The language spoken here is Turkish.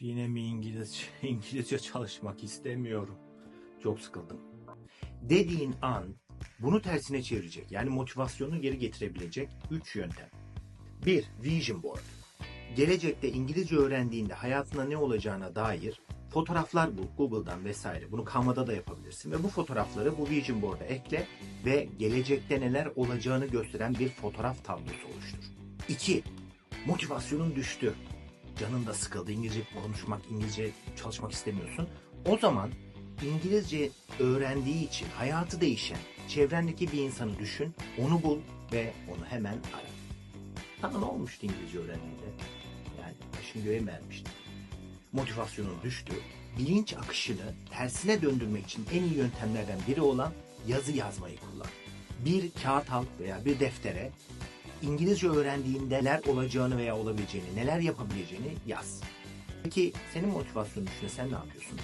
yine mi İngilizce? İngilizce çalışmak istemiyorum. Çok sıkıldım. Dediğin an bunu tersine çevirecek. Yani motivasyonunu geri getirebilecek 3 yöntem. 1. Vision board. Gelecekte İngilizce öğrendiğinde hayatında ne olacağına dair fotoğraflar bul Google'dan vesaire. Bunu Canva'da da yapabilirsin ve bu fotoğrafları bu Vision Board'a ekle ve gelecekte neler olacağını gösteren bir fotoğraf tablosu oluştur. 2. Motivasyonun düştü. Canın da sıkıldı. İngilizce konuşmak, İngilizce çalışmak istemiyorsun. O zaman İngilizce öğrendiği için hayatı değişen çevrendeki bir insanı düşün, onu bul ve onu hemen ara. Sana ne olmuştu İngilizce öğrendiğinde? Yani başın göğe mi? Motivasyonun düştü. Bilinç akışını tersine döndürmek için en iyi yöntemlerden biri olan yazı yazmayı kullan. Bir kağıt al veya bir deftere İngilizce öğrendiğinde neler olacağını veya olabileceğini, neler yapabileceğini yaz. Peki senin motivasyonun düşünce sen ne yapıyorsun?